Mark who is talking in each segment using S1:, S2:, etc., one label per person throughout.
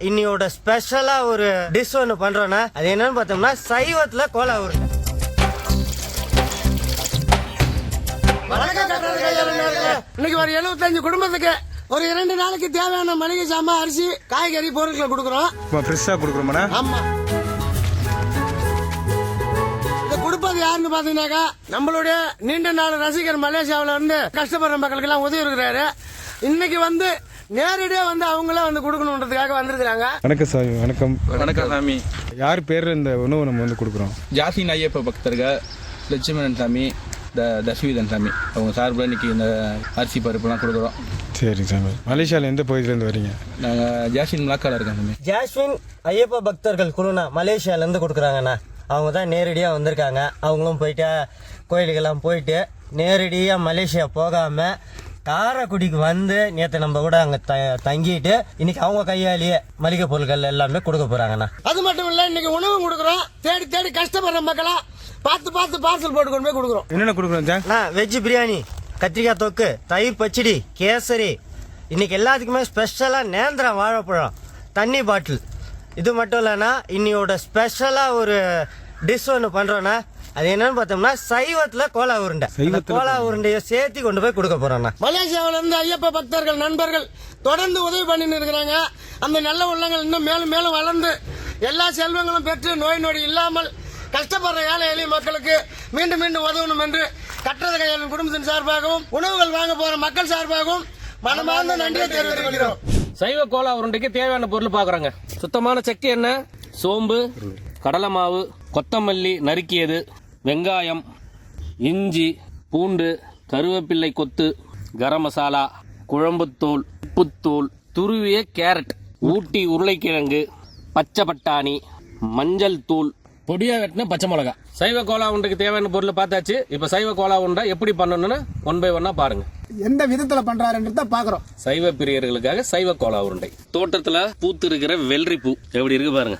S1: இன்னையோட ஸ்பெஷலா ஒரு டிஷ் ஒன்று பண்றோம்னா அது என்னன்னு பார்த்தோம்னா சைவத்துல கோலா உருண்டை.
S2: இன்னைக்கு ஒரு 75 குடும்பத்துக்கு ஒரு இரண்டு நாளைக்கு தேவையான மளிகை சாமான் அரிசி காய்கறி பொருட்களை கொடுக்குறோம்.
S3: இப்போ ஃப்ரெஷ்ஷாக கொடுக்குறோமாண்ணா
S2: ஆமா. இது கொடுப்பது யாருன்னு பாத்தீங்கன்னாக்கா நம்மளுடைய நீண்ட நாள் ரசிகர் மலேசியாவுல இருந்து கஷ்டப்படுற மக்களுக்கு எல்லாம் உதவி இருக்கிறாரு. இன்னைக்கு வந்து நேரடியா வந்து அவங்களே வந்து கொடுக்கணுன்றதுக்காக வந்திருக்கிறாங்க.
S3: வணக்கம் சாமி வணக்கம்.
S4: வணக்கம் சாமி.
S3: யார் பேர் இந்த உணவு நம்ம வந்து கொடுக்குறோம்?
S4: ஜாசின் ஐயப்ப பக்தர்கள் லட்சுமணன் சாமி த தஸ்வீதன் சாமி. அவங்க சார்பில் இன்னைக்கு இந்த அரிசி பருப்புலாம் கொடுக்குறோம்.
S3: சரி சாமி. மலேசியாவில் எந்த பகுதியிலேருந்து வரீங்க?
S4: நாங்கள் ஜாசின் முலாக்கால இருக்கோம் சாமி.
S1: ஜாஸ்மின் ஐயப்ப பக்தர்கள் குழுனா மலேசியால இருந்து கொடுக்குறாங்கண்ணா. அவங்க தான் நேரடியா வந்திருக்காங்க. அவங்களும் போயிட்டு கோயிலுக்கெல்லாம் போயிட்டு நேரடியா மலேசியா போகாம காரைக்குடிக்கு வந்து நேற்று நம்ம கூட அங்கே த தங்கிட்டு இன்னைக்கு அவங்க கையாலேயே மளிகை பொருட்கள் எல்லாமே கொடுக்க போறாங்கண்ணா.
S2: அது மட்டும் இல்ல இன்னைக்கு உணவு கொடுக்குறோம். தேடி தேடி கஷ்டப்படுற மக்களா பார்த்து பார்த்து பார்சல் போட்டு கொண்டு போய் கொடுக்குறோம்.
S3: என்னென்ன கொடுக்குறோம்
S1: அண்ணா வெஜ் பிரியாணி கத்திரிக்காய் தொக்கு தயிர் பச்சடி கேசரி. இன்னைக்கு எல்லாத்துக்குமே ஸ்பெஷலாக நேந்திரம் வாழைப்பழம் தண்ணி பாட்டில். இது மட்டும் இல்லைன்னா இன்னையோட ஸ்பெஷலாக ஒரு டிஷ் ஒன்று பண்ணுறோன்னா அது என்னன்னு பார்த்தோம்னா சைவத்தில் கோலா உருண்டை. அந்த கோலா உருண்டையை சேர்த்து கொண்டு போய் கொடுக்க போறோம்ண்ணா
S2: மலேசியாவில இருந்து ஐயப்ப பக்தர்கள் நண்பர்கள் தொடர்ந்து உதவி பண்ணிட்டு இருக்கிறாங்க. அந்த நல்ல உள்ளங்கள் இன்னும் மேலும் மேலும் வளர்ந்து எல்லா செல்வங்களும் பெற்று நோய் நொடி இல்லாமல் கஷ்டப்படுற ஏழை எளிய மக்களுக்கு மீண்டும் மீண்டும் உதவணும் என்று கட்டத கையாளன் குடும்பத்தின் சார்பாகவும் உணவுகள் வாங்க போற மக்கள் சார்பாகவும் மனமார்ந்த நன்றியை தெரிவித்துக்
S5: சைவ கோலா உருண்டைக்கு தேவையான பொருள் பார்க்குறாங்க சுத்தமான செக்கு எண்ணெய் சோம்பு கடலை மாவு கொத்தமல்லி நறுக்கியது வெங்காயம் இஞ்சி பூண்டு கருவேப்பிள்ளை கொத்து கரம் மசாலா குழம்புத்தூள் உப்புத்தூள் துருவிய கேரட் ஊட்டி உருளைக்கிழங்கு பச்சை பட்டாணி மஞ்சள் தூள். பொடியா வெட்டின பச்சை மிளகா. சைவ கோலா உருண்டைக்கு தேவையான பொருள் பார்த்தாச்சு. இப்போ சைவ கோலா உருண்டை எப்படி பண்ணணும்னு ஒன் பை ஒன்னா பாருங்க.
S2: எந்த விதத்துல பண்றாருன்றத பாக்குறோம்.
S5: சைவ பிரியர்களுக்காக சைவ கோலா உருண்டை. தோட்டத்துல பூத்து இருக்கிற வெள்ளரி பூ எப்படி இருக்கு பாருங்க.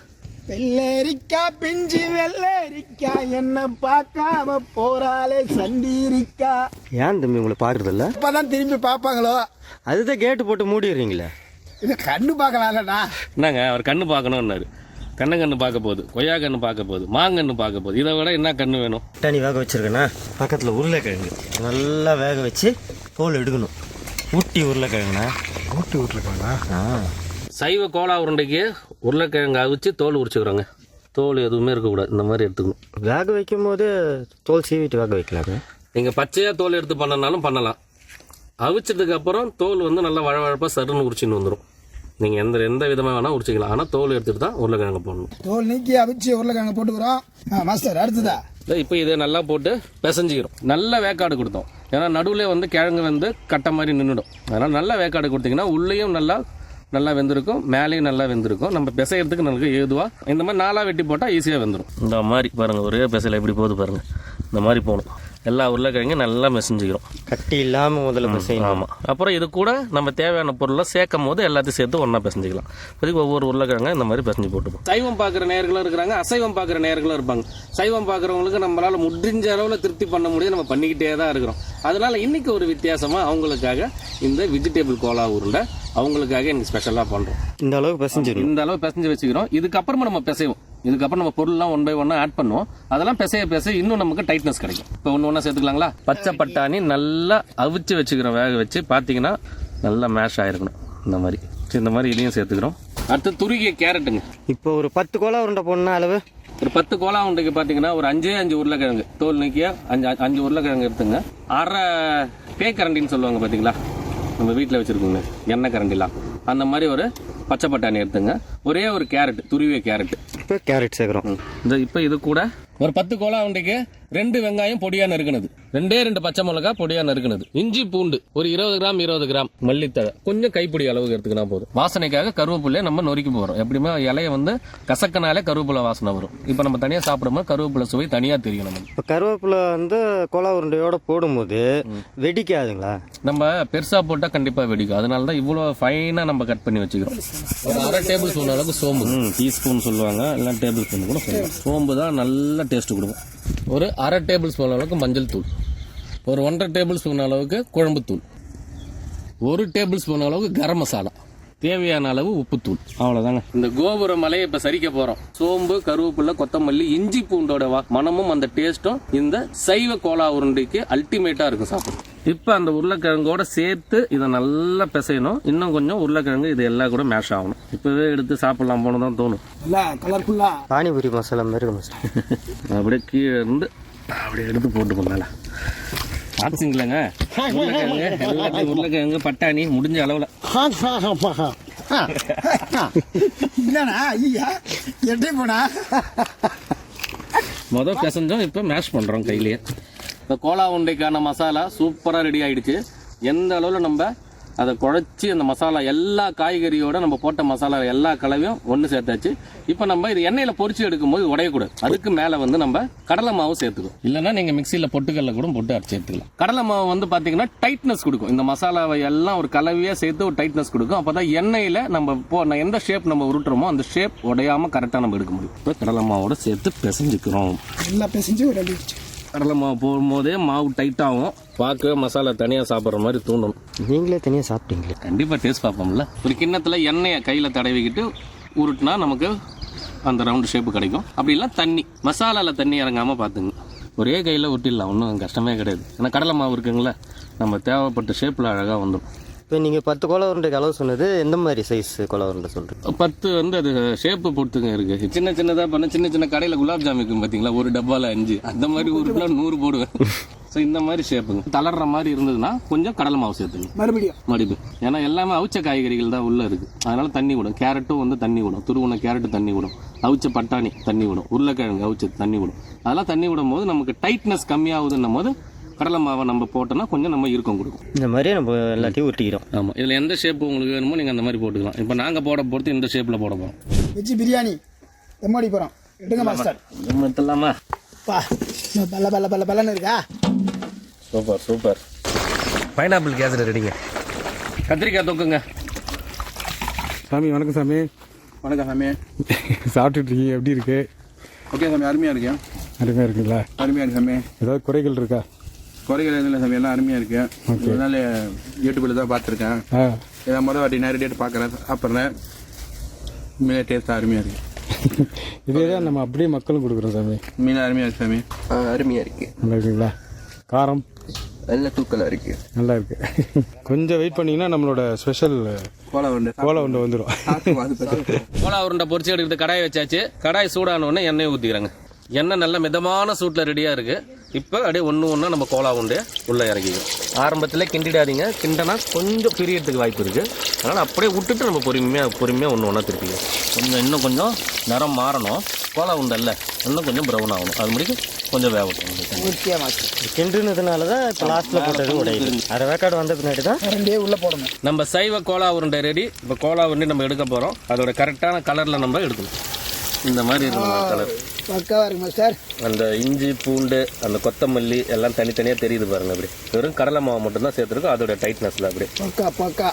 S2: வெள்ளரிக்கா பிஞ்சு வெள்ளரிக்கா என்ன பார்க்காம போறாளே சண்டீரிக்கா.
S1: ஏன் தம்பி உங்களை பார்க்கறது இல்ல
S2: இப்பதான் திரும்பி பாப்பாங்களோ
S1: அதுதான் கேட்டு போட்டு மூடிடுறீங்களே.
S2: இது கண்ணு பார்க்கலாம்லடா.
S5: என்னங்க அவர் கண்ணு பார்க்கணும்னாரு. கண்ணு கண்ணு பார்க்க போகுது கொய்யா கண்ணு பார்க்க போகுது மாங்கன்னு பார்க்க போகுது. இதை விட என்ன கண்ணு வேணும்?
S1: தண்ணி வேக வச்சிருக்கேண்ணா பக்கத்தில் உருளைக்கிழங்கு. நல்லா வேக வச்சு தோல் எடுக்கணும். ஊட்டி உருளைக்கிழங்குண்ணா.
S3: ஊட்டி விட்ருக்காங்களா
S1: ஆ.
S5: சைவ கோலா உருண்டைக்கு உருளைக்கிழங்கு அவிச்சு தோல் உரிச்சுக்கிறோங்க. தோல் எதுவுமே இருக்கக்கூடாது. இந்த மாதிரி எடுத்துக்கணும்.
S1: வேக வைக்கும் போது தோல் சீவிட்டு வேக வைக்கலாங்க.
S5: நீங்கள் பச்சையாக தோல் எடுத்து பண்ணனாலும் பண்ணலாம். அவிச்சதுக்கு அப்புறம் தோல் வந்து நல்லா வழவழப்பாக சருன்னு உரிச்சின்னு வந்துடும் நீங்கள் எந்த எந்த விதமாக வேணால் உரிச்சிக்கலாம். ஆனால் தோல் எடுத்துட்டு தான் உருளைக்கிழங்கு போடணும்.
S2: தோல் நீக்கி அவிச்சு உருளைக்கிழங்கு போட்டுக்கிறோம். மாஸ்டர் அடுத்ததா?
S5: இப்போ இதை நல்லா போட்டு பிசைஞ்சிக்கிறோம். நல்ல வேக்காடு கொடுத்தோம். ஏன்னா நடுவில் வந்து கிழங்கு வந்து கட்டை மாதிரி நின்றுடும் அதனால் நல்ல வேக்காடு கொடுத்தீங்கன்னா உள்ளேயும் நல்லா நல்லா வெந்திருக்கும் மேலேயும் நல்லா வெந்திருக்கும். நம்ம பிசைகிறதுக்கு நமக்கு ஏதுவாக இந்த மாதிரி நாலாக வெட்டி போட்டால் ஈஸியாக வெந்துடும் இந்த மாதிரி பாருங்கள் ஒரே பிசையில் எப்படி போகுது பாருங்கள் இந்த மாதிரி போகணும். எல்லா உருளைக்கிழங்கும் நல்லா மெசஞ்சிக்கிறோம்.
S1: கட்டி இல்லாமல் முதல்ல பிசையணும்
S5: ஆமாம் அப்புறம் இது கூட நம்ம தேவையான பொருளை சேர்க்கும் போது எல்லாத்தையும் சேர்த்து ஒன்றா பிசைஞ்சிக்கலாம். இப்போதைக்கு ஒவ்வொரு உருளைக்கிழங்க இந்த மாதிரி பிசைஞ்சு போட்டுப்போம். சைவம் பார்க்குற நேர்களும் இருக்கிறாங்க அசைவம் பார்க்குற நேர்களும் இருப்பாங்க. சைவம் பார்க்குறவங்களுக்கு நம்மளால் முடிஞ்ச அளவில் திருப்தி பண்ண முடியும் நம்ம பண்ணிக்கிட்டே தான் இருக்கிறோம். அதனால இன்னைக்கு ஒரு வித்தியாசமாக அவங்களுக்காக இந்த வெஜிடபிள் கோலா உருண்டை அவங்களுக்காக இன்னைக்கு ஸ்பெஷலாக பண்ணுறோம்
S1: இந்த அளவுக்கு பிசைஞ்சிடணும்.
S5: இந்த அளவு பிசைஞ்சு வச்சுக்கிறோம். இதுக்கப்புறமா நம்ம பிசைவோம். இதுக்கப்புறம் நம்ம பொருள்லாம் ஒன் பை ஒன்னா ஆட் பண்ணுவோம் அதெல்லாம் பிசைய பிசைய இன்னும் நமக்கு டைட்னஸ் கிடைக்கும். இப்போ ஒன்று ஒன்றா சேர்த்துக்கலாங்களா? பச்சை பட்டாணி நல்லா அவிச்சு வச்சுக்கிறோம் வேக வச்சு. பார்த்தீங்கன்னா நல்லா மேஷ் ஆயிருக்கணும். இந்த மாதிரி. இந்த மாதிரி இதையும் சேர்த்துக்கிறோம். அடுத்து துருகிய கேரட்டுங்க.
S1: இப்போ ஒரு பத்து கோலா உருண்டை போடணும்னா அளவு?
S5: ஒரு பத்து கோலா உண்டைக்கு பார்த்தீங்கன்னா ஒரு அஞ்சே அஞ்சு உருளைக்கிழங்கு. தோல் நீக்கிய அஞ்சு அஞ்சு உருளைக்கிழங்கு எடுத்துங்க. அரை பேக்கரண்டின்னு சொல்லுவாங்க பார்த்தீங்களா நம்ம வீட்டில் வச்சுருக்கோங்க. எண்ணெய் கரண்டிலாம். அந்த மாதிரி ஒரு பச்சை பட்டாணி எடுத்துங்க. ஒரே ஒரு கேரட் துருவிய கேரட்.
S1: இப்போ கேரட் சேர்க்குறோம்.
S5: இந்த இப்போ இது கூட? ஒரு பத்து கோலா உண்டைக்கு. ரெண்டு வெங்காயம் பொடியா நறுக்குனது. ரெண்டே ரெண்டு பச்சை மிளகா பொடியா நறுக்குனது. இஞ்சி பூண்டு ஒரு இருபது கிராம் இருபது கிராம் மல்லித்தழை. கொஞ்சம் கைப்பிடி அளவுக்கு எடுத்துக்கினா போதும். வாசனைக்காக கருவேப்பிலையை நம்ம நொறுக்கி போகிறோம் எப்படியுமே இலைய வந்து கசக்கனாலே கருவேப்பிலை வாசனை வரும். இப்போ நம்ம தனியாக சாப்பிடும்போது கருவேப்பிலை சுவை தனியாக தெரியும் நமக்கு.
S1: இப்போ கருவேப்பிலை வந்து கோலா உருண்டையோட போடும்போது வெடிக்காதுங்களா?
S5: நம்ம பெருசா போட்டா கண்டிப்பா வெடிக்கும். அதனால தான் இவ்வளோ ஃபைனா நம்ம கட் பண்ணி வச்சுக்கிறோம். ஒரு அரை டேபிள் ஸ்பூன் அளவுக்கு சோம்பு. டீஸ்பூன் சொல்லுவாங்க. இல்லை டேபிள் ஸ்பூன் கூட சொல்லலாம் சோம்பு தான் நல்ல டேஸ்ட் கொடுக்கும். ஒரு அரை டேபிள் ஸ்பூன் அளவுக்கு மஞ்சள் தூள். ஒரு ஒன்றரை டேபிள் ஸ்பூன் அளவுக்கு குழம்பு தூள். ஒரு டேபிள் ஸ்பூன் அளவுக்கு கரம் மசாலா. தேவையான அளவு உப்புத்தூள் அவ்வளவுதாங்க இந்த கோபுர மலையை இப்ப சரிக்க போறோம். சோம்பு கருவேப்பிலை கொத்தமல்லி இஞ்சி பூண்டோட மணமும் அந்த டேஸ்ட்டும் இந்த சைவ கோலா உருண்டைக்கு அல்டிமேட்டா இருக்கும் சாப்பிடும் இப்ப அந்த உருளைக்கிழங்கோட சேர்த்து இதை நல்லா பிசையணும். இன்னும் கொஞ்சம் உருளைக்கிழங்கு இது எல்லாம் கூட மேஷ் ஆகணும். இப்பவே எடுத்து சாப்பிடலாம் போன தான் தோணும்
S2: கலர்ஃபுல்லா
S1: பானிபூரி மசாலா மாதிரி சார்
S5: அப்படியே கீழே இருந்து அப்படியே எடுத்து போட்டுக்கோ மேல. பாத்துங்களேங்க உருளைக்கிழங்கு எல்லாத்தையும் உருளைக்கிழங்கு பட்டாணி முடிஞ்ச அளவுல.
S2: இல்லண்ணா ஐயா எப்படி போனா?
S5: மொதல் பிசைஞ்சோம் இப்போ மேஷ் பண்ணுறோம் கையிலேயே. இப்போ கோலா உருண்டைக்கான மசாலா சூப்பராக ரெடி ஆயிடுச்சு. எந்த அளவில் நம்ம அதை குழச்சி அந்த மசாலா எல்லா காய்கறியோட நம்ம போட்ட மசாலா எல்லா கலவையும் ஒன்று சேர்த்தாச்சு. இப்போ நம்ம இது எண்ணெயில் பொரிச்சு எடுக்கும்போது உடையக்கூடாது. அதுக்கு மேலே வந்து நம்ம கடலை மாவு சேர்த்துக்கணும். இல்லைன்னா நீங்கள் மிக்சியில் பொட்டுக்கல்ல கூட போட்டு அரைச்சி எடுத்துக்கலாம். கடலை மாவு வந்து பார்த்தீங்கன்னா டைட்னஸ் கொடுக்கும். இந்த மசாலாவை எல்லாம் ஒரு கலவையாக சேர்த்து ஒரு டைட்னஸ் கொடுக்கும். அப்போ தான் எண்ணெயில் நம்ம போ எந்த ஷேப் நம்ம உருட்டுறோமோ அந்த ஷேப் உடையாமல் கரெக்டாக நம்ம எடுக்க முடியும். இப்போ கடலை மாவோட சேர்த்து பிசைஞ்சுக்கிறோம்.
S2: எல்லாம் பேசிஞ்சு ஒரு ரெடி
S5: கடலை மாவு போடும்போதே மாவு டைட்டாகும் பார்க்க மசாலா தனியாக சாப்பிட்ற மாதிரி தூண்டணும்
S1: நீங்களே தனியாக சாப்பிட்டீங்களே?
S5: கண்டிப்பாக டேஸ்ட் பார்ப்போம்ல. ஒரு கிண்ணத்தில் எண்ணெயை கையில் தடவிக்கிட்டு உருட்டினா நமக்கு அந்த ரவுண்டு ஷேப்பு கிடைக்கும். அப்படி இல்லை தண்ணி மசாலாவில் தண்ணி இறங்காமல் பார்த்துங்க. ஒரே கையில் ஒட்டிடலாம் ஒன்றும் கஷ்டமே கிடையாது. ஏன்னா கடலை மாவு இருக்குங்களே நம்ம தேவைப்பட்ட ஷேப்பில் அழகாக வந்துடும்.
S1: இப்போ நீங்கள் பத்து கோலா உருண்டைக்கு அளவு சொன்னது எந்த மாதிரி சைஸ் கோலா உருண்டை சொல்கிறீங்க
S5: பத்து வந்து அது ஷேப்பு பொறுத்துங்க இருக்கு. சின்ன சின்னதாக பண்ண சின்ன சின்ன கடையில் குலாப் ஜாம் இருக்கும் பார்த்தீங்களா ஒரு டப்பாவில் அஞ்சு. அந்த மாதிரி ஒரு கிலோ நூறு போடுவேன். ஸோ இந்த மாதிரி ஷேப்புங்க தளர்ற மாதிரி இருந்ததுன்னா கொஞ்சம் கடலை மாவு சேர்த்துங்க.
S2: மறுபடியும்?
S5: மடிப்பு ஏன்னா எல்லாமே அவிச்ச காய்கறிகள் தான் உள்ள இருக்கு. அதனால தண்ணி விடும். கேரட்டும் வந்து தண்ணி விடும். துருவன கேரட் தண்ணி விடும். அவிச்ச பட்டாணி தண்ணி விடும். உருளைக்கிழங்கு அவிச்ச தண்ணி விடும். அதெல்லாம் தண்ணி விடும் போது நமக்கு டைட்னஸ் கம்மியாகுதுன்னும் போது கடலை மாவை நம்ம போட்டோம்னா கொஞ்சம் நம்ம இறுக்கம் கொடுக்கும்.
S1: இந்த மாதிரியே நம்ம எல்லாத்தையும் உருட்டிக்கிறோம்.
S5: ஆமாம் இதில் எந்த ஷேப் உங்களுக்கு வேணுமோ நீங்கள் அந்த மாதிரி போட்டுக்கலாம். இப்போ நாங்கள் போட பொறுத்து இந்த ஷேப்பில் போட போகிறோம்
S2: வெஜ் பிரியாணி எம்மாடி போகிறோம் எடுங்க மாஸ்டர்
S5: எடுத்துலாமா
S2: பா பல்ல பல்ல பல்ல பல்லன்னு இருக்கா?
S5: Super super. பைனாப்பிள் கேசரி ரெடிங்க. கத்திரிக்காய் தொக்குங்க.
S3: சாமி வணக்கம் சாமி.
S4: வணக்கம் சாமி.
S3: சாப்பிட்டுட்டு இருக்கீங்க. எப்படி இருக்கு?
S4: ஓகே சாமி அருமையாக இருக்கேன்.
S3: அருமையாக இருக்குங்களா?
S4: அருமையாக இருக்கு சாமி.
S3: ஏதாவது குறைகள் இருக்கா?
S4: குறைகள் எதுவும் இல்லை சாமி எல்லாம் அருமையாக இருக்கு. இதனால யூடியூப்பில் தான் பார்த்துருக்கேன்.
S3: ஆ.
S4: இதை மொதல் வாட்டி நேரடியாக பார்க்குறேன் சாப்பிட்றேன். உண்மையிலே டேஸ்ட்டாக அருமையாக இருக்கு.
S3: இதே தான் நம்ம அப்படியே மக்களும் கொடுக்குறோம் சாமி.
S4: மீன் அருமையாக இருக்கு சாமி.
S6: அருமையாக இருக்கு.
S3: நல்லா இருக்குங்களா? காரம்?
S6: நல்ல தூக்கலாக இருக்கு.
S3: நல்லா இருக்கு. கொஞ்சம் வெயிட் பண்ணீங்கன்னா நம்மளோட ஸ்பெஷல்
S4: கோலா உருண்டை
S3: கோலா உண்டை வந்துடும்
S5: கோலா உருண்டை பொரிச்சு எடுத்து கடாயை வச்சாச்சு. கடாய் சூடான உடனே எண்ணெய் ஊற்றிக்கிறாங்க எண்ணெய் நல்ல மிதமான சூட்டில் ரெடியாக இருக்கு. இப்போ அப்படியே ஒன்று ஒன்றா நம்ம கோலா உண்டு உள்ளே இறக்கிக்கும் ஆரம்பத்தில் கிண்டிடாதீங்க. கிண்டனா கொஞ்சம் பிரியறதுக்கு வாய்ப்பு இருக்குது அதனால் அப்படியே விட்டுட்டு நம்ம பொறுமையாக பொறுமையாக ஒன்று ஒன்றா திருப்பிக்கும் கொஞ்சம் இன்னும் கொஞ்சம் நிறம் மாறணும். கோலா உண்டல்ல இன்னும் கொஞ்சம் ப்ரௌன் ஆகணும். அது முடிக்கும் கொஞ்சம் வேகட்டும்.
S2: முக்கிய மாஸ்டர்
S1: கிண்டுனதுனால தான் இப்போ லாஸ்ட்டில் போட்டது உடையுது. அரை வேக்காடு வந்த பின்னாடி தான்
S2: ரெண்டே உள்ள போடணும்.
S5: நம்ம சைவ கோலா உருண்டை ரெடி இப்போ கோலா உருண்டை நம்ம எடுக்க போகிறோம் அதோட கரெக்டான கலரில் நம்ம எடுக்கணும். இந்த மாதிரி இருக்கணும் கலர்
S2: பக்காவா இருக்கு மாஸ்டர்
S5: அந்த இஞ்சி பூண்டு அந்த கொத்தமல்லி எல்லாம் தனித்தனியாக தெரியுது பாருங்க அப்படி. வெறும் கடலை மாவு மட்டும்தான் சேர்த்துருக்கோம் அதோட டைட்னஸில் அப்படி.
S2: பக்கா பக்கா.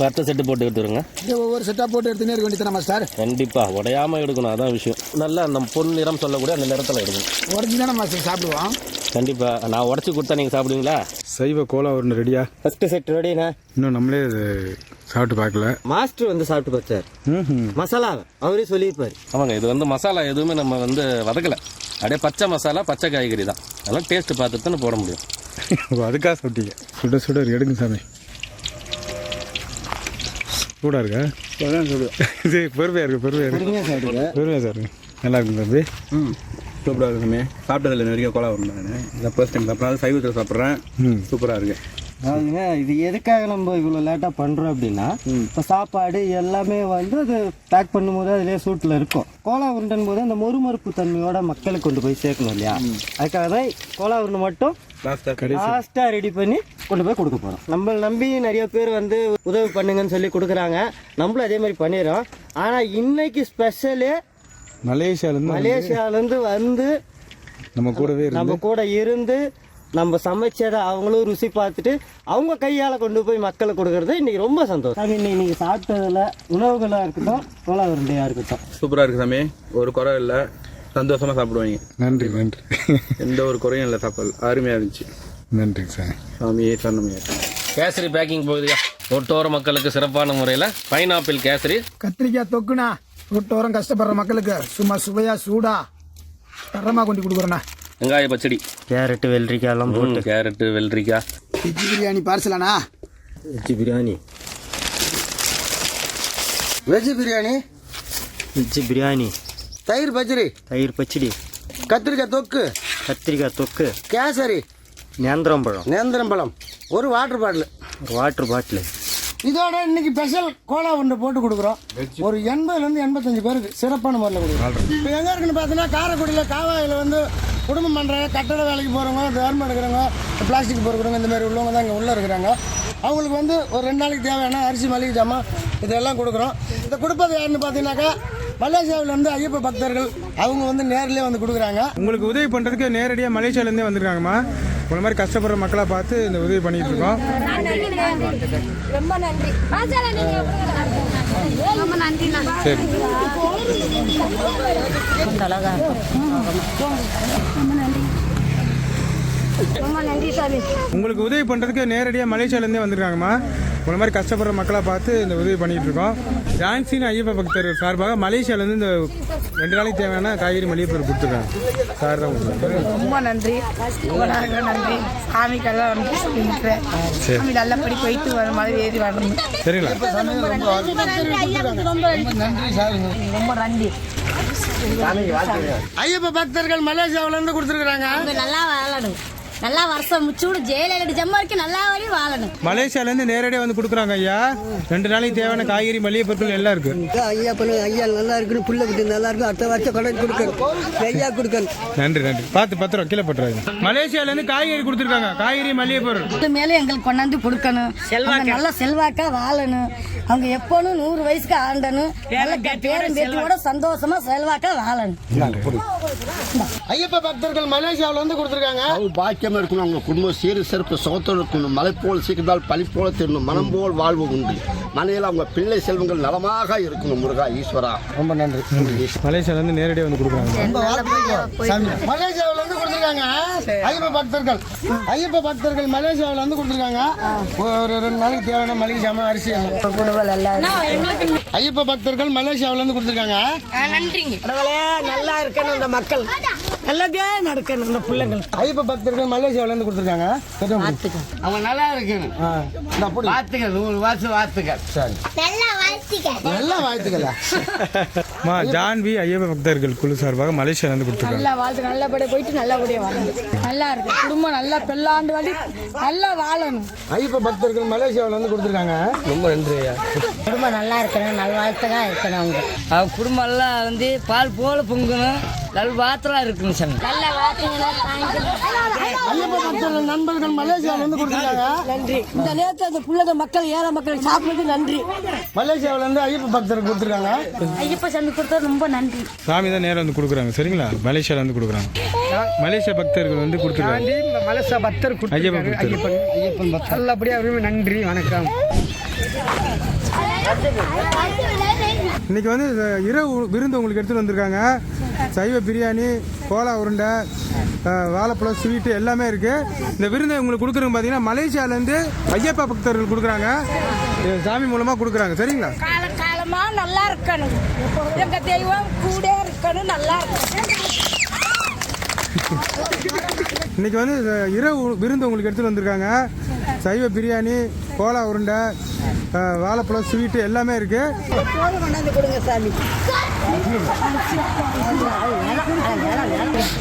S5: பத்து செட்டு போட்டு எடுத்துருங்க
S2: இது ஒவ்வொரு செட்டாக போட்டு எடுத்துனே இருக்க வேண்டியதானே மாஸ்டர்
S5: கண்டிப்பாக உடையாம எடுக்கணும் அதான் விஷயம். நல்லா அந்த பொன் நிறம் சொல்லக்கூடிய அந்த நிறத்தில் எடுக்கணும்
S2: உடச்சி தானே மாஸ்டர் சாப்பிடுவோம்.
S5: கண்டிப்பாக நான் உடச்சி கொடுத்தா நீங்கள் சாப்பிடுவீங்களா?
S3: சைவ கோலா உருண்டை ரெடியா
S1: ஃபஸ்ட்டு செட் ரெடிண்ணா
S3: இன்னும் நம்மளே சாப்பிட்டு பார்க்கல.
S1: மாஸ்டர் வந்து சாப்பிட்டு பார்த்தார்.
S3: ம்
S1: மசாலா அவரே சொல்லியிருப்பார்.
S5: ஆமாங்க இது வந்து மசாலா எதுவுமே நம்ம வந்து வதக்கலை. அப்படியே பச்சை மசாலா பச்சை காய்கறி தான். அதெல்லாம் டேஸ்ட் பார்த்துட்டு தான் போட முடியும்.
S3: அதுக்காக சாப்பிட்டீங்க. சுட சுட. எடுங்க சாமி. சூடாக இருக்கா? இது பொறுமையாக இருக்கு பொறுமையாக இருக்கு. பொறுமையாக சார் நல்லா இருக்கு தம்பி.
S4: சூப்பராக இருக்கு சாமி சாப்பிட்டதில்லை வரைக்கும் கோலா உருண்டை நான். ஃபர்ஸ்ட் டைம் சாப்பிட்றேன். சைவத்தில் சாப்பிட்றேன்.
S3: ம்.
S4: சூப்பராக இருக்கு.
S1: அதாவதுங்க இது எதுக்காக நம்ம இவ்வளோ லேட்டாக பண்ணுறோம் அப்படின்னா இப்போ சாப்பாடு எல்லாமே வந்து அது பேக் பண்ணும்போது அதிலே சூட்டில் இருக்கும். கோலா உருண்டன் போது அந்த மொறுமொறுப்பு தன்மையோட மக்களுக்கு கொண்டு போய் சேர்க்கணும் இல்லையா? அதுக்காக தான் கோலா உருண்டை மட்டும்
S4: லாஸ்ட்டாக
S1: ரெடி பண்ணி கொண்டு போய் கொடுக்க போகிறோம் நம்மளை நம்பி நிறைய பேர் வந்து உதவி பண்ணுங்கன்னு சொல்லி கொடுக்குறாங்க. நம்மளும் அதே மாதிரி பண்ணிடுறோம். ஆனால் இன்னைக்கு ஸ்பெஷலு
S3: மலேசியாலேருந்து
S1: மலேசியாவிலேருந்து வந்து
S3: நம்ம கூடவே
S1: நம்ம கூட இருந்து நம்ம சமைச்சதை அவங்களும் ருசி பார்த்துட்டு அவங்க கையால் கொண்டு போய் மக்களுக்கு கொடுக்கறது இன்னைக்கு ரொம்ப சந்தோஷம். நாங்கள் இன்னைக்கு நீங்கள் சாப்பிட்டதில் உணவுகளாக இருக்கட்டும் கோலா உருண்டையாக இருக்கட்டும்.
S4: சூப்பராக இருக்கு சாமி. ஒரு குறை இல்லை. சந்தோஷமாக சாப்பிடுவாங்க.
S3: நன்றி நன்றி.
S4: எந்த ஒரு குறையும் இல்லை சாப்பாடு. அருமையாக இருந்துச்சு.
S3: நன்றி சார்
S4: சாமியே சரணமையா
S5: கேசரி பேக்கிங் போகுதுயா ரோட்டோர மக்களுக்கு சிறப்பான முறையில் பைனாப்பிள் கேசரி.
S7: கத்திரிக்காய் தொக்குண்ணா. ரோட்டோரம் கஷ்டப்படுற மக்களுக்கு சும்மா சுவையா சூடா தரமா கொண்டு கொடுக்குறேண்ணா.
S5: வெங்காய பச்சடி.
S1: கேரட்டு வெள்ளரிக்காய் எல்லாம் போட்டு.
S5: கேரட்டு வெள்ளரிக்காய்.
S7: Veg biryani பார்சலாண்ணா
S1: veg biryani.
S2: Veg biryani?
S1: Veg biryani.
S2: தயிர் பச்சடி?
S1: தயிர் பச்சடி.
S2: கத்திரிக்காய் தொக்கு?
S1: கத்திரிக்காய் தொக்கு.
S2: கேசரி?
S1: நேந்திரம்பழம்
S2: நேந்திரம்பழம் ஒரு வாட்டர் பாட்டில்
S1: ஒரு வாட்டர் பாட்டில்
S2: இதோட இன்னைக்கு ஸ்பெஷல் கோலா உருண்டை போட்டு கொடுக்குறோம். ஒரு எண்பதுலேருந்து எண்பத்தஞ்சு பேருக்கு சிறப்பான முறையில் கொடுக்குறோம். இப்போ எங்கே இருக்குன்னு பார்த்தீங்கன்னா காரைக்குடியில் காவாயில் வந்து குடும்பம் பண்ணுறாங்க கட்டட வேலைக்கு போகிறவங்க கவர்மெண்ட் எடுக்கிறவங்க பிளாஸ்டிக் பொறுக்கிறவங்க இந்த மாதிரி உள்ளவங்க தான் இங்கே உள்ளே இருக்கிறாங்க. அவங்களுக்கு வந்து ஒரு ரெண்டு நாளைக்கு தேவையான அரிசி மளிகை ஜாமான் இதெல்லாம் கொடுக்குறோம். இதை கொடுப்பது யாருன்னு பார்த்தீங்கன்னாக்கா மலேசியாவிலேருந்து ஐயப்ப பக்தர்கள் அவங்க வந்து நேர்லேயே வந்து கொடுக்குறாங்க.
S3: உங்களுக்கு உதவி பண்ணுறதுக்கு நேரடியாக மலேசியாவிலேருந்தே வந்துருக்காங்கம்மா. உங்களை மாதிரி கஷ்டப்படுற மக்களை பார்த்து இந்த உதவி பண்ணிட்டு இருக்கோம்.
S8: ரொம்ப நன்றி. ரொம்ப
S3: சரி. உங்களுக்கு உதவி பண்ணுறதுக்கு நேரடியாக மலேசியாலேருந்தே வந்திருக்காங்கம்மா. உங்களை மாதிரி கஷ்டப்படுற மக்களை பார்த்து இந்த உதவி பண்ணிட்டு இருக்கோம். ஜான்சின் ஐயப்ப பக்தர் சார்பாக மலேசியாலேருந்து இந்த ரெண்டு நாளைக்கு தேவையான காய்கறி மளிகை பொருள் கொடுத்துருக்காங்க. சார் தான்.
S9: ரொம்ப நன்றி. நன்றி. சாமிக்கெல்லாம் வந்து சொல்லியிருக்கிறேன் சாமி நல்லபடி போயிட்டு வர மாதிரி ஏறி வரணும்.
S3: சரிங்களா?
S9: ரொம்ப நன்றி.
S2: ஐயப்ப பக்தர்கள் மலேசியாவிலேருந்து கொடுத்துருக்குறாங்க.
S8: நல்லா வாழணும். நல்லா வருஷம் முச்சூடு ஜெயில ஜம்ம வரைக்கும் நல்லா வரையும் வாழணும்.
S3: மலேசியாலேருந்து நேரடியாக வந்து கொடுக்குறாங்க ஐயா. ரெண்டு நாளைக்கு தேவையான காய்கறி மளிகை பொருட்கள் எல்லாம் இருக்குது
S10: ஐயா பண்ணு ஐயா நல்லா இருக்குன்னு புள்ள குட்டி நல்லா இருக்கும் அடுத்த வருஷம் கடன் கொடுக்கணும். ஐயா கொடுக்கணும்.
S3: நன்றி நன்றி. பார்த்து பத்திரம் கீழே பட்டுறாங்க மலேசியாலேருந்து காய்கறி கொடுத்துருக்காங்க. காய்கறி மளிகை பொருள்.
S8: இது மேலே எங்களுக்கு கொண்டாந்து கொடுக்கணும். அவங்க நல்ல செல்வாக்கா வாழணும். அவங்க எப்போனும் நூறு வயசுக்கு ஆண்டணும். நல்ல பேரும் பேட்டியோட சந்தோஷமா செல்வாக்கா வாழணும்.
S2: ஐயப்ப பக்தர்கள் மலேசியாவிலேருந்து கொடுத்துருக்காங்க.
S11: அவங்க பாக்கியமா இருக்கணும் அவங்க குடும்பம் சீர சிறப்பு சுகத்தோடு இருக்கணும் மலை போல் சீக்கிரத்தால் பனி போல திருணும் மனம் போல் வாழ்வு உண்டு. மனையில் அவங்க பிள்ளை செல்வங்கள் நலமாக இருக்கணும் முருகா ஈஸ்வரா.
S2: ரொம்ப நன்றி.
S3: மலேசியாலேருந்து நேரடியாக வந்து கொடுக்குறாங்க.
S2: மலேசியாவில இருந்து கொடுத்துருக்காங்க. ஐயப்ப பக்தர்கள் ஐயப்ப பக்தர்கள் மலேசியாவில இருந்து கொடுத்துருக்காங்க. ஒரு ரெண்டு நாளைக்கு தேவையான மளிகை சாமான் அரிசி எல்லாம். ஐயப்ப பக்தர்கள் மலேசியாவில இருந்து கொடுத்துருக்காங்க.
S9: நல்லா இருக்கணும் இந்த மக்கள். நல்லதே நடக்கணும் இந்த பிள்ளைங்கள்.
S2: ஐயப்ப பக்தர்கள் மலேசியாவில இருந்து கொடுத்துருக்காங்க. அவங்க நல்லா இருக்கணும். வாழ்த்துக்கள் நூறு வருஷம் வாழ்த்துக்கள் சரி. நல்லா வாழ்த்துக்களா
S3: மா ஜான்வி ஐயப்ப பக்தர்கள் குழு சார்பாக மலேசியாலேருந்து கொடுத்துருக்காங்க.
S9: நல்லா வாழ்த்து நல்லபடியாக போயிட்டு நல்லபடியாக வாழணும் நல்லா இருக்கு. குடும்பம் நல்லா பெல்லாண்டு வாடி நல்லா வாழணும்.
S2: ஐயப்ப பக்தர்கள் மலேசியாவில இருந்து கொடுத்துருக்காங்க.
S1: ரொம்ப நன்றி
S8: குடும்பம் நல்லா இருக்கணும். நல்வாழ்த்தகா இருக்கணும். அவங்க.
S10: அவங்க குடும்பம் எல்லாம் வந்து பால் போல பொங்கணும். சாமி
S8: நல்லா வாழ்த்துங்களா
S2: ஐயப்ப பக்தர்கள் நண்பர்கள் மலேசியாவில இருந்து கொடுத்துருக்காங்க
S9: நன்றி இந்த நேரத்தில் அந்த பிள்ளைங்க மக்கள் ஏழை மக்கள் சாப்பிடுறது நன்றி
S2: மலேசியாவில இருந்து ஐயப்ப பக்தர்கள் கொடுத்துருக்காங்க
S8: ஐயப்ப சாமி கொடுத்தது ரொம்ப நன்றி
S3: சாமி தான் நேரம் வந்து கொடுக்குறாங்க சரிங்களா மலேசியால இருந்து கொடுக்குறாங்க மலேசியா பக்தர்கள் வந்து கொடுத்துருக்காங்க
S7: மலசா பக்தர்
S3: ஐயப்ப பக்தர்
S2: ஐயப்பன் பக்தர்
S7: நல்லபடியா விரும்பி நன்றி வணக்கம்
S3: இன்றைக்கி வந்து இந்த இரவு விருந்து உங்களுக்கு எடுத்துகிட்டு வந்திருக்காங்க. சைவ பிரியாணி கோலா உருண்டை வாழைப்பழம் ஸ்வீட்டு எல்லாமே இருக்குது இந்த விருந்தை உங்களுக்கு கொடுக்குறவங்க பார்த்தீங்கன்னா மலேசியாலேருந்து ஐயப்பா பக்தர்கள் கொடுக்குறாங்க. சாமி மூலமாக கொடுக்குறாங்க. சரிங்களா?
S9: கால நல்லா இருக்கணும். எங்கள் தெய்வம் கூட இருக்கணும் நல்லா இருக்கணும்.
S3: இன்னைக்கு வந்து இரவு விருந்து உங்களுக்கு எடுத்துட்டு வந்திருக்காங்க. சைவ பிரியாணி கோலா உருண்டை வாழைப்பழம் ஸ்வீட்டு எல்லாமே இருக்கு.
S9: கொண்டாந்து கொடுங்க சாமி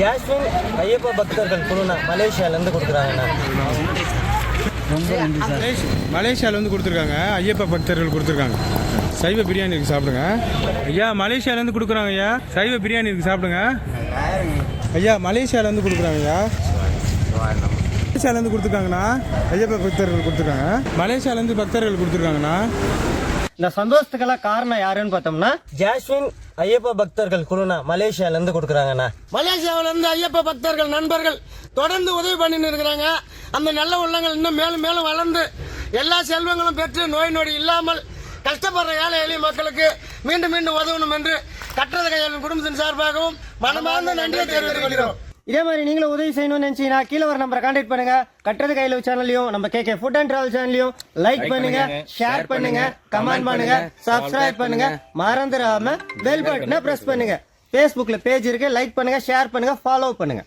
S1: ஜாஸ்மின் ஐயப்ப பக்தர்கள் குழுனா மலேசியாலேருந்து கொடுக்குறாங்கண்ணா.
S3: வந்து கொடுத்துருக்காங்க. ஐயப்பா பக்தர்கள் கொடுத்துருக்காங்க. சைவ பிரியாணி இருக்கு சாப்பிடுங்க. ஐயா மலேசியாலேருந்து கொடுக்குறாங்க ஐயா. சைவ பிரியாணி இருக்கு சாப்பிடுங்க. ஐயா மலேசியாலேருந்து கொடுக்குறாங்க ஐயா. மலேசியாலேருந்து கொடுத்துருக்காங்கண்ணா. ஐயப்பா பக்தர்கள் கொடுத்துருக்காங்க. மலேசியாலேருந்து பக்தர்கள் கொடுத்துருக்காங்கண்ணா.
S1: இந்த சந்தோஷத்துக்கெல்லாம் காரணம் யாருன்னு பார்த்தோம்னா ஜாஸ்மின் ஐயப்ப பக்தர்கள் குழுனா மலேசியாலேருந்து கொடுக்குறாங்கண்ணா.
S2: மலேசியாவில இருந்து ஐயப்ப பக்தர்கள் நண்பர்கள் தொடர்ந்து உதவி பண்ணின்னு இருக்கிறாங்க. அந்த நல்ல உள்ளங்கள் இன்னும் மேலும் மேலும் வளர்ந்து எல்லா செல்வங்களும் பெற்று நோய் நொடி இல்லாமல் கஷ்டப்படுற ஏழை எளிய மக்களுக்கு மீண்டும் மீண்டும் உதவணும் என்று கட்டுறது கையாளும் குடும்பத்தின் சார்பாகவும் மனமார்ந்த நன்றியை தெரிவித்துக் கொள்கிறோம்.
S1: இதே மாதிரி நீங்களும் உதவி செய்யணும்னு நினைச்சீங்கன்னா கீழே வர நம்பரை கான்டாக்ட் பண்ணுங்க. கட்டுறது கையில சேனல்லையும் நம்ம கேகே ஃபுட் அண்ட் டிராவல் சேனல்லையும் லைக் பண்ணுங்க ஷேர் பண்ணுங்க கமெண்ட் பண்ணுங்க சப்ஸ்கிரைப் பண்ணுங்க. மறந்துடாம பெல் பட்டனை பிரஸ் பண்ணுங்க. ஃபேஸ்புக்ல பேஜ் இருக்கு லைக் பண்ணுங்க ஷேர் பண்ணுங்க ஃபாலோ பண்ணுங்க.